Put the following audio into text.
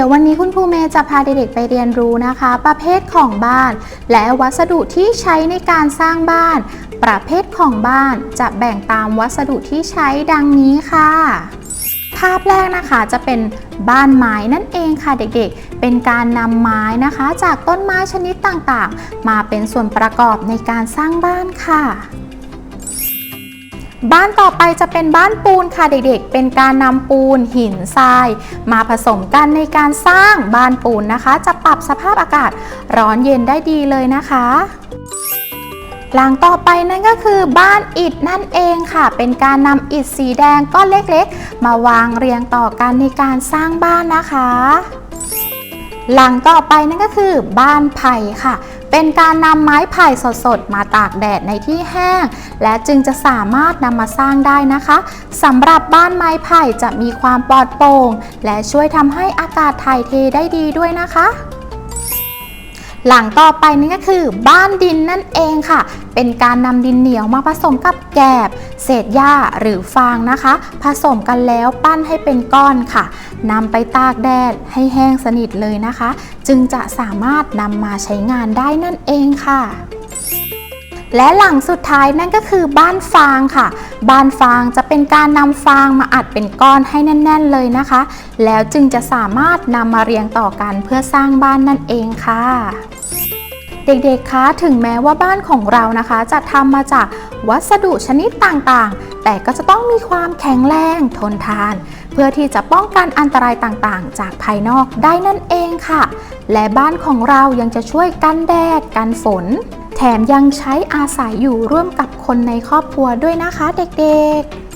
ดี๋ยววันนี้คุณครูเมย์จะพาเด็กๆไปเรียนรู้นะคะ ประเภทของบ้าน และวัสดุที่ใช้ในการสร้างบ้าน ประเภทของบ้านจะแบ่งตามวัสดุที่ใช้ดังนี้ค่ะ ภาพแรกนะคะจะเป็นบ้านไม้นั่นเองค่ะเด็กๆ เป็นการนำไม้นะคะ จากต้นไม้ชนิดต่างๆ มาเป็นส่วนประกอบในการสร้างบ้านค่ะ บ้านต่อไปจะเป็นบ้านปูนค่ะเด็กๆ เป็นการนำปูนหินทราย มาผสมกันในการสร้างบ้านปูนนะคะ จะปรับสภาพอากาศร้อนเย็นได้ดีเลยนะคะ หลังต่อไปนั่นก็คือบ้านอิฐนั่นเองค่ะ เป็นการนำอิฐสีแดงก้อนเล็กๆ มาวางเรียงต่อกันในการสร้างบ้านนะคะ หลังต่อไปนั่นก็คือบ้านไผ่ค่ะ เป็นการนำไม้ไผ่สดๆ มาตากแดดในที่แห้ง และจึงจะสามารถนำมาสร้างได้นะคะสำหรับบ้านไม้ไผ่จะมีความปลอดโปร่ง และช่วยทำให้อากาศถ่ายเทได้ดีด้วยนะคะ หลังต่อไปนี่ก็คือบ้านดินนั่นเองค่ะ เป็นการนำดินเหนียวมาผสมกับแกบ เศษหญ้าหรือฟางนะคะ ผสมกันแล้วปั้นให้เป็นก้อนค่ะนำไปตากแดดให้แห้งสนิทเลยนะคะ จึงจะสามารถนำมาใช้งานได้นั่นเองค่ะ และหลังสุดท้ายนั่นก็คือบ้านฟางค่ะ บ้านฟางจะเป็นการนำฟางมาอัดเป็นก้อนให้แน่น ๆเลยนะคะ แล้วจึงจะสามารถนำมาเรียงต่อกันเพื่อสร้างบ้านนั่นเองค่ะเด็กๆ คะ ถึงแม้ว่าบ้านของเรานะคะ จะทำมาจากวัสดุชนิดต่างๆ แต่ก็จะต้องมีความแข็งแรง ทนทาน เพื่อที่จะป้องกันอันตรายต่างๆ จากภายนอกได้นั่นเองค่ะ และบ้านของเรายังจะช่วยกันแดด กันฝน แถมยังใช้อาศัยอยู่ร่วมกับคนในครอบครัวด้วยนะคะเด็กๆ